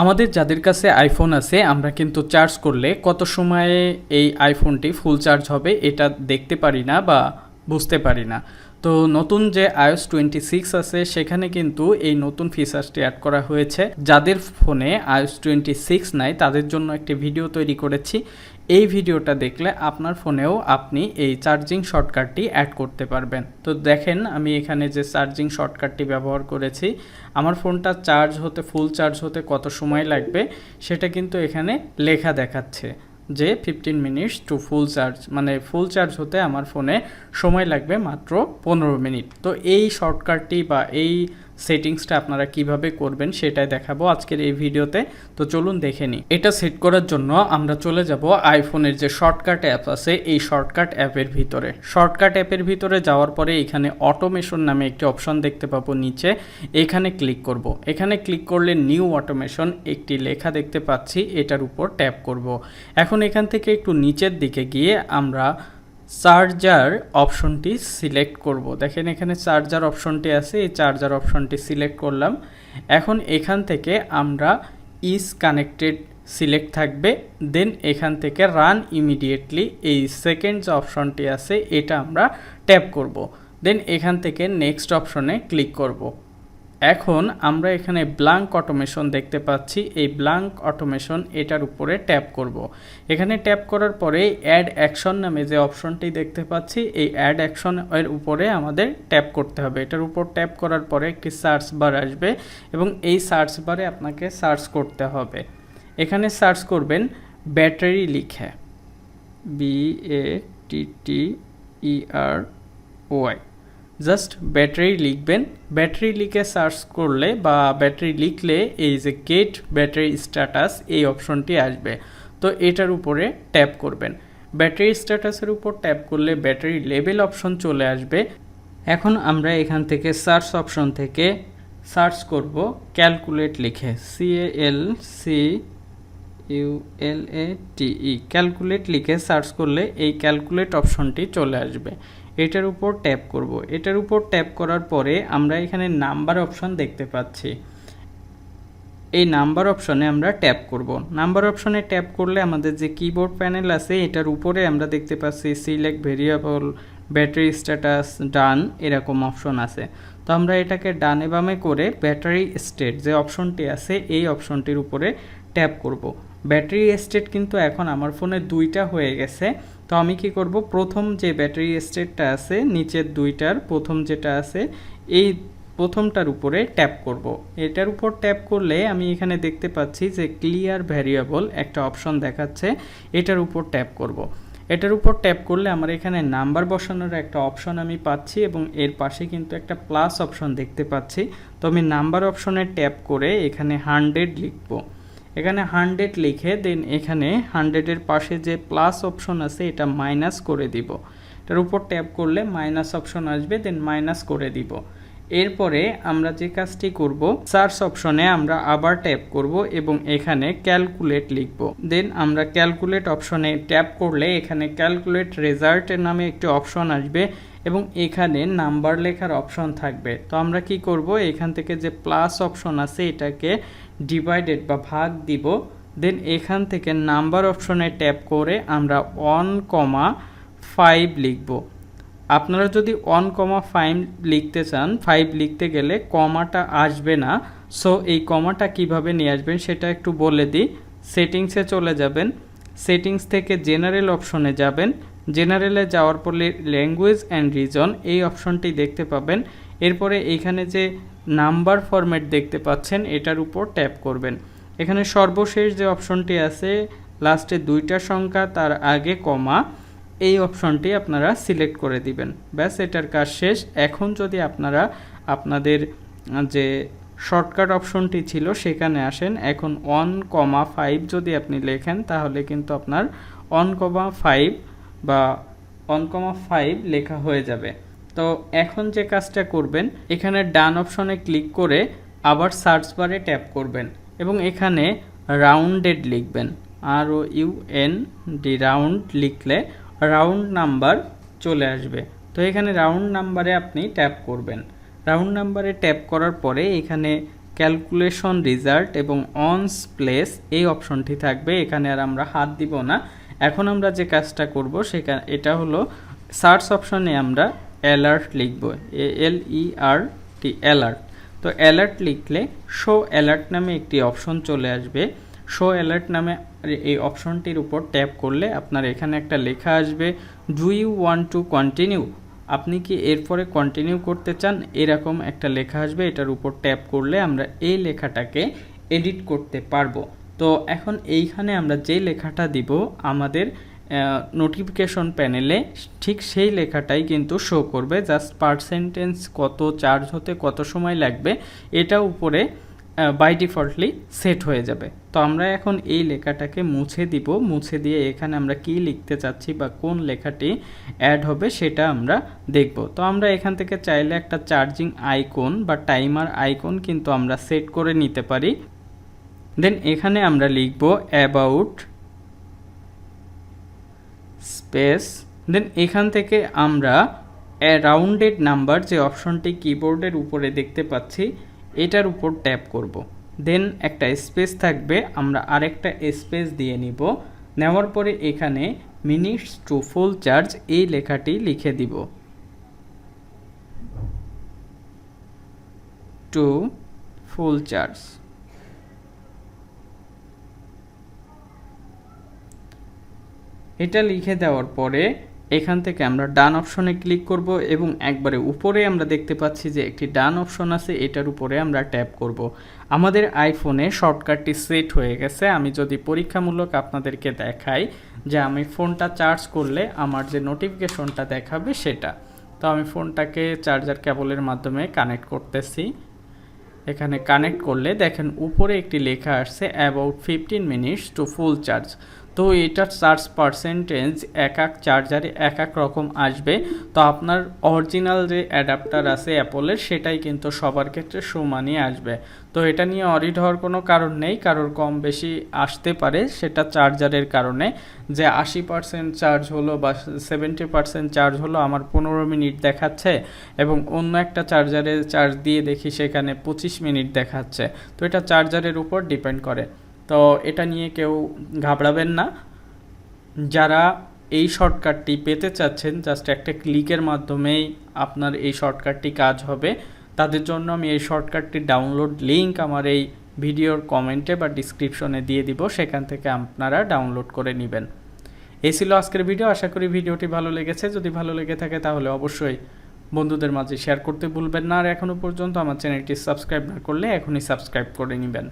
আমাদের যাদের কাছে আইফোন আছে, আমরা কিন্তু চার্জ করলে কত সময়ে এই আইফোনটি ফুল চার্জ হবে এটা দেখতে পারি না বা বুঝতে পারি না। তো নতুন যে আইওস টোয়েন্টি সিক্স আছে, সেখানে কিন্তু এই নতুন ফিচার্সটি অ্যাড করা হয়েছে। যাদের ফোনে আইওস টোয়েন্টি সিক্স নাই, তাদের জন্য একটি ভিডিও তৈরি করেছি। এই ভিডিওটা দেখলে আপনার ফোনেও আপনি এই চার্জিং শর্টকাটটি অ্যাড করতে পারবেন। তো দেখেন, আমি এখানে যে চার্জিং শর্টকাটটি ব্যবহার করেছি, আমার ফোনটা চার্জ হতে ফুল চার্জ হতে কত সময় লাগবে, সেটা কিন্তু এখানে লেখা দেখাচ্ছে যে fifteen minutes to full charge মানে ফুল চার্জ হতে আমার ফোনে সময় লাগবে মাত্র পনেরো মিনিট। তো এই শর্টকাটটি বা এই সেটিংসটা আপনারা কীভাবে করবেন সেটাই দেখাবো আজকের এই ভিডিওতে। তো চলুন দেখে নিই। এটা সেট করার জন্য আমরা চলে যাব আইফোনের যে শর্টকাট অ্যাপ আছে, এই শর্টকাট অ্যাপের ভিতরে। শর্টকাট অ্যাপের ভিতরে যাওয়ার পরে এখানে অটোমেশন নামে একটি অপশন দেখতে পাবো নিচে। এখানে ক্লিক করব। এখানে ক্লিক করলে নিউ অটোমেশন একটি লেখা দেখতে পাচ্ছি, এটার উপর ট্যাপ করব। এখন এখান থেকে একটু নিচের দিকে গিয়ে আমরা চার্জার অপশনটি সিলেক্ট করব। দেখেন এখানে চার্জার অপশনটি আছে, এই চার্জার অপশনটি সিলেক্ট করলাম। এখন এখান থেকে আমরা ইজ কানেক্টেড সিলেক্ট থাকবে, দেন এখান থেকে রান ইমিডিয়েটলি এই সেকেন্ড যে অপশনটি আছে, এটা আমরা ট্যাপ করব। দেন এখান থেকে নেক্সট অপশনে ক্লিক করব। এখন আমরা এখানে ব্লাঙ্ক অটোমেশন দেখতে পাচ্ছি। এই ব্লাঙ্ক অটোমেশন এটার উপরে ট্যাপ করব। এখানে ট্যাপ করার পরে অ্যাড অ্যাকশন নামে যে অপশনটি দেখতে পাচ্ছি, এই অ্যাড অ্যাকশন এর উপরে আমাদের ট্যাপ করতে হবে। এটার উপর ট্যাপ করার পরে একটি সার্চ বার আসবে এবং এই সার্চ বারে আপনাকে সার্চ করতে হবে। এখানে সার্চ করবেন ব্যাটারি লিখে। B A T T E R Y just battery লিখবেন। ব্যাটারি লিখে সার্চ করলে বা ব্যাটারি লিখলে এই যে গেট ব্যাটারি স্ট্যাটাস, এই অপশনটি আসবে। তো এটার উপরে ট্যাপ করবেন। ব্যাটারি স্ট্যাটাসের উপর ট্যাপ করলে ব্যাটারি লেভেল অপশন চলে আসবে। এখন আমরা এখান থেকে সার্চ অপশন থেকে সার্চ করব ক্যালকুলেট লিখে। C L C U L A T E calculate লিখে সার্চ করলে এই ক্যালকুলেট অপশনটি চলে আসবে। এটার উপর ট্যাপ করব। এটার উপর ট্যাপ করার পরে আমরা এখানে নাম্বার অপশন দেখতে পাচ্ছি। এই নাম্বার অপশনে আমরা ট্যাপ করব। নাম্বার অপশনে ট্যাপ করলে আমাদের যে কিবোর্ড প্যানেল আছে, এটার উপরে আমরা দেখতে পাচ্ছি select variable battery status done এরকম অপশন আছে। তো আমরা এটাকে ডানে বামে করে ব্যাটারি স্টেট যে অপশনটি আছে, এই অপশনটির উপরে ট্যাপ করব। ব্যাটারি স্টেট কিন্তু এখন আমার ফোনে দুইটা হয়ে গেছে। তো আমি কি করব? প্রথম যে ব্যাটারি স্টেটটা আছে, নিচের দুইটার, প্রথম যেটা আছে, এই প্রথমটার উপরে ট্যাপ করব। এটার উপর ট্যাপ করলে আমি এখানে দেখতে পাচ্ছি যে ক্লিয়ার ভ্যারিয়েবল একটা অপশন দেখাচ্ছে, এটার উপর ট্যাপ করব। এটার উপর ট্যাপ করলে আমার এখানে নাম্বার বসানোর একটা অপশন আমি পাচ্ছি এবং এর পাশে কিন্তু একটা প্লাস অপশন দেখতে পাচ্ছি। তো আমি নাম্বার অপশনে ট্যাপ করে এখানে হান্ড্রেড লিখব। এখানে হান্ড্রেড লিখে, দেন এখানে হান্ড্রেডের পাশে যে প্লাস অপশন আছে, এটা মাইনাস করে দিব। এটার উপর ট্যাপ করলে মাইনাস অপশন আসবে, দেন মাইনাস করে দিব। এরপরে আমরা যে কাজটি করব, সার্চ অপশনে আমরা আবার ট্যাপ করব এবং এখানে ক্যালকুলেট লিখব। দেন আমরা ক্যালকুলেট অপশনে ট্যাপ করলে এখানে ক্যালকুলেট রেজাল্টের নামে একটি অপশন আসবে এবং এখানে নাম্বার লেখার অপশন থাকবে। তো আমরা কি করব? এখান থেকে যে প্লাস অপশন আছে এটাকে ডিভাইডেড বা ভাগ দিব। দেন এখান থেকে নাম্বার অপশনে ট্যাপ করে আমরা ওয়ান কমা ফাইভ লিখব। আপনারা যদি ওয়ান কমা ফাইভ লিখতে চান ফাইভ লিখতে গেলে কমাটা আসবে না। সো এই কমাটা কীভাবে নিয়ে আসবেন সেটা একটু বলে দিই। সেটিংসে চলে যাবেন। সেটিংস থেকে জেনারেল অপশনে যাবেন। জেনারেলে যাওয়ার পরে ল্যাঙ্গুয়েজ অ্যান্ড রিজন এই অপশনটি দেখতে পাবেন। এরপরে এইখানে যে নাম্বার ফরম্যাট দেখতে পাচ্ছেন, এটার উপর ট্যাপ করবেন। এখানে সর্বশেষ যে অপশনটি আছে লাস্টে দুইটা সংখ্যা, তার আগে কমা এই অপশনটি আপনারা সিলেক্ট করে দিবেন। ব্যাস, এটার কাজ শেষ। এখন যদি আপনারা আপনাদের যে শর্টকাট অপশনটি ছিল সেখানে আসেন, এখন ওয়ান কমা ফাইভ যদি আপনি লেখেন, তাহলে কিন্তু আপনার ওয়ান কমা ফাইভ বা ওয়ান কমা ফাইভ লেখা হয়ে যাবে। তো এখন যে কাজটা করবেন, এখানে ডান অপশনে ক্লিক করে আবার সার্চ বারে ট্যাপ করবেন এবং এখানে রাউন্ডেড লিখবেন। R O U N D round লিখলে রাউন্ড নাম্বার চলে আসবে। তো এখানে রাউন্ড নাম্বারে আপনি ট্যাপ করবেন। রাউন্ড নাম্বারে ট্যাপ করার পরে এখানে ক্যালকুলেশন রেজাল্ট এবং অনস প্লেস এই অপশনটি থাকবে। এখানে আর আমরা হাত দিব না। এখন আমরা যে কাজটা করব সেখানে এটা হলো সার্চ অপশনে আমরা অ্যালার্ট লিখব। A L E R T, alert. তো অ্যালার্ট লিখলে শো অ্যালার্ট নামে একটি অপশন চলে আসবে। শো অ্যালার্ট নামে এই অপশনটির উপর ট্যাপ করলে আপনার এখানে একটা লেখা আসবে do you want to continue আপনি কি এরপরে কন্টিনিউ করতে চান? এরকম একটা লেখা আসবে, এটার উপর ট্যাপ করলে আমরা এই লেখাটাকে এডিট করতে পারব। তো এখন এইখানে আমরা যে লেখাটা দিব, আমাদের নোটিফিকেশন প্যানেলে ঠিক সেই লেখাটাই কিন্তু শো করবে। জাস্ট পার্সেন্টেজ কত চার্জ হতে কত সময় লাগবে, এটা উপরে বাই ডিফল্টলি সেট হয়ে যাবে। তো আমরা এখন এই লেখাটাকে মুছে দিব। মুছে দিয়ে এখানে আমরা কি লিখতে চাচ্ছি বা কোন লেখাটি অ্যাড হবে সেটা আমরা দেখব। তো আমরা এখান থেকে চাইলে একটা চার্জিং আইকন বা টাইমার আইকন কিন্তু আমরা সেট করে নিতে পারি। দেন এখানে আমরা লিখব অ্যাবাউট স্পেস দেন এখান থেকে আমরা রাউন্ডেড নাম্বার যে অপশনটি কিবোর্ডের উপরে দেখতে পাচ্ছি এটার উপর ট্যাপ করব। দেন একটা স্পেস থাকবে, আমরা আরেকটা স্পেস দিয়ে নিব। নেওয়ার পরে এখানে মিনিটস টু ফুল চার্জ এই লেখাটি লিখে দিব। টু ফুল চার্জ এটা লিখে দেওয়ার পরে এখান থেকে আমরা ডান অপশনে ক্লিক করব এবং একবারে উপরে আমরা দেখতে পাচ্ছি যে একটি ডান অপশন আছে, এটার উপরে আমরা ট্যাপ করব। আমাদের আইফোনে শর্টকাটটি সেট হয়ে গেছে। আমি যদি পরীক্ষামূলক আপনাদেরকে দেখাই যে আমি ফোনটা চার্জ করলে আমার যে নোটিফিকেশনটা দেখাবে সেটা। তো আমি ফোনটাকে চার্জার কেবলের মাধ্যমে কানেক্ট করতেছি। এখানে কানেক্ট করলে দেখেন উপরে একটি লেখা আসছে about fifteen minutes to full charge তো এটার চার্জ পার্সেন্টেজ এক এক চার্জারে এক এক রকম আসবে। তো আপনার অরিজিনাল যে অ্যাডাপ্টার আছে অ্যাপলের, সেটাই কিন্তু সবার ক্ষেত্রে সমানই আসবে। তো এটা নিয়ে অরিড হওয়ার কোনো কারণ নেই, কারোর কম বেশি আসতে পারে সেটা চার্জারের কারণে। যে আশি পার্সেন্ট চার্জ হলো বা সেভেন্টি পার্সেন্ট চার্জ হলো, আমার পনেরো মিনিট দেখাচ্ছে এবং অন্য একটা চার্জারে চার্জ দিয়ে দেখি সেখানে পঁচিশ মিনিট দেখাচ্ছে। তো এটা চার্জারের উপর ডিপেন্ড করে। তো এটা নিয়ে কেউ ঘাবড়াবেন না। যারা এই শর্টকাটটি পেতে চাচ্ছেন জাস্ট একটা ক্লিকের মাধ্যমেই আপনার এই শর্টকাটটি কাজ হবে। তাদের জন্য আমি এই শর্টকাটটির ডাউনলোড লিঙ্ক আমার এই ভিডিওর কমেন্টে বা ডিসক্রিপশনে দিয়ে দিব, সেখান থেকে আপনারা ডাউনলোড করে নেবেন। এই ছিল আজকের ভিডিও, আশা করি ভিডিওটি ভালো লেগেছে। যদি ভালো লেগে থাকে তাহলে অবশ্যই বন্ধুদের মাঝে শেয়ার করতে ভুলবেন না। আর এখনও পর্যন্ত আমার চ্যানেলটি সাবস্ক্রাইব না করলে এখনই সাবস্ক্রাইব করে নেবেন।